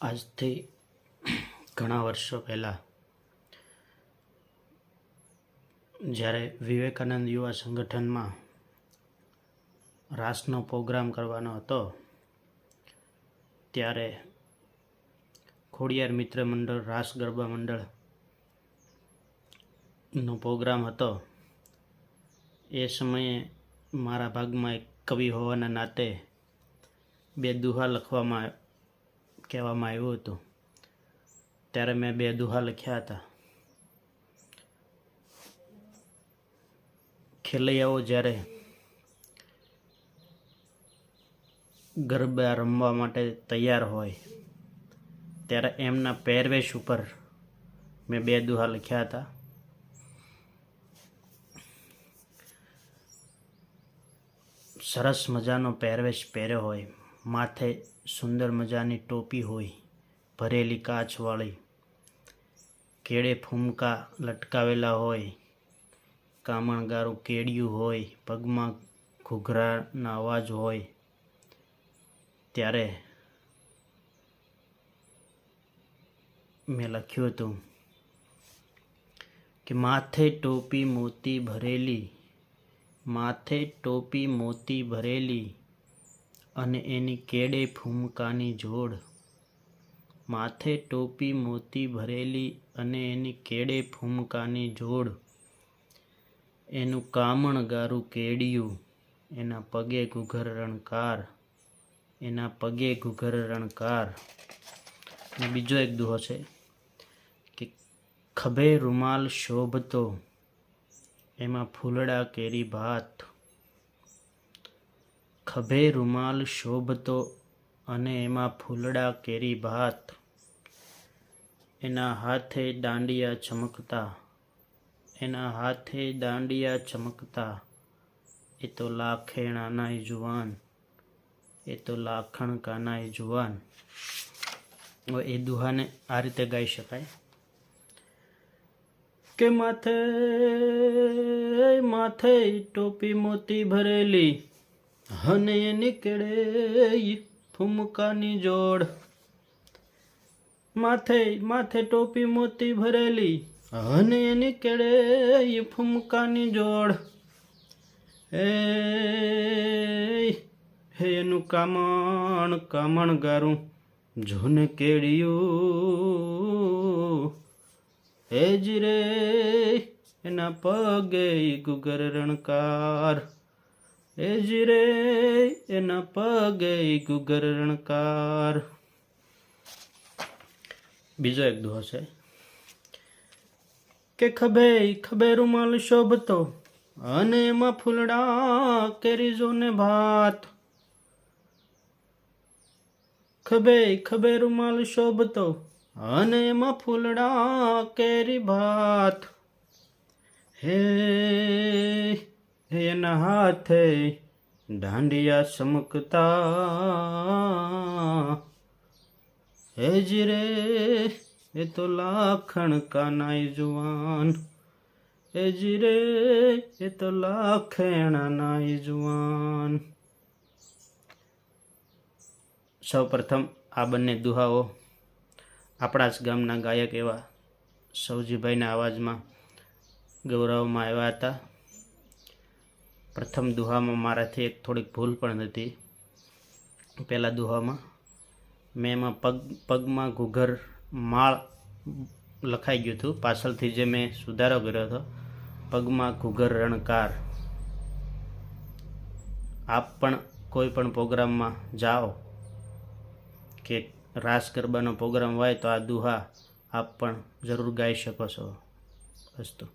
આજથી ઘણા વર્ષો પહેલાં જ્યારે વિવેકાનંદ યુવા સંગઠનમાં રાસનો પ્રોગ્રામ કરવાનો હતો, ત્યારે ખોડિયાર મિત્ર મંડળ, રાસ ગરબા મંડળ નો પ્રોગ્રામ હતો. એ સમયે મારા ભાગમાં એક કવિ હોવાના નાતે બે દુહા લખવામાં કહેવામાં આવ્યું હતું. ત્યારે મેં બે દુહા લખ્યા હતા. ખેલૈયાઓ જ્યારે ગરબા રમવા માટે તૈયાર હોય, ત્યારે એમના પહેરવેશ ઉપર મેં બે દુહા લખ્યા હતા. સરસ મજાનો પહેરવેશ પહેર્યો હોય. માથે સુંદર મજાની ટોપી હોય, ભરેલી કાચવાળી, કેળે ફૂમકા લટકાવેલા હોય, કામણગારું કેડિયું હોય, પગમાં ઘૂઘરાના અવાજ હોય, ત્યારે મેં લખ્યું હતું કે માથે ટોપી મોતી ભરેલી, માથે ટોપી મોતી ભરેલી અને એની કેડે ફૂમકાની જોડ. માથે ટોપી મોતી ભરેલી અને એની કેડે ફૂમકાની જોડ. એનું કામણ ગારું કેડિયું, એના પગે ઘૂઘર રણકાર, એના પગે ઘૂઘર રણકાર. અને બીજો એક દુહો છે કે ખભે રૂમાલ શોભતો, એમાં ફૂલડા કેરી ભાત. ખભે રૂમાલ શોભતો અને એમાં ફૂલડા કેરી ભાત. એના હાથે દાંડિયા ચમકતા. એના હાથે દાંડિયા ચમકતા. એ તો લાખેણા જુવાન. એ તો લાખણ કાનાય જુવાન એ દુહાને આ રીતે ગાઈ શકાય. કે માથે માથે ટોપી મોતી ભરેલી. અને નીકળે કેળે ફૂમકાની જોડ. માથે માથે ટોપી મોતી ભરેલી. હને નીકળે કેળે ફૂમકાની જોડ. એ, હે એનું કામણ કામણ ગારું. જોને કેળિયું. એ જ રે એના પગે ગુગર રણકાર. જ રે એના પગે ગુગર રણકાર. બીજો એક દોહો છે. કે ખભે ખભે રૂમાલ શોભતો, અને એમાં ફૂલડા કેરીજો ને ભાત. ખભે ખભે રૂમાલ શોભતો, અને એમાં ફૂલડા કેરી ભાત. હે એના હાથે દાંડિયા ચમકતા. હેજ રે, એ તો લાખણ કાનાઈ જુવાન. એજ રે, એ તો લાખેણા નાઈ જુવાન. સૌ પ્રથમ આ બંને દુહાઓ આપણા જ ગામના ગાયક એવા સૌજીભાઈના અવાજમાં ગૌરવમાં આવ્યા હતા. પ્રથમ દુહામાં મારાથી એક થોડીક ભૂલ પણ હતી. પહેલાં દુહામાં મેં એમાં પગ, પગમાં ઘૂઘર માળ લખાઈ ગયું હતું. પાછળથી જે મેં સુધારો કર્યો હતો, પગમાં ઘૂઘર રણકાર. આપ પણ કોઈ પણ પ્રોગ્રામમાં જાઓ કે રાસ ગરબાનો પ્રોગ્રામ હોય તો આ દુહા આપ પણ જરૂર ગાઈ શકો છો અસ્તુ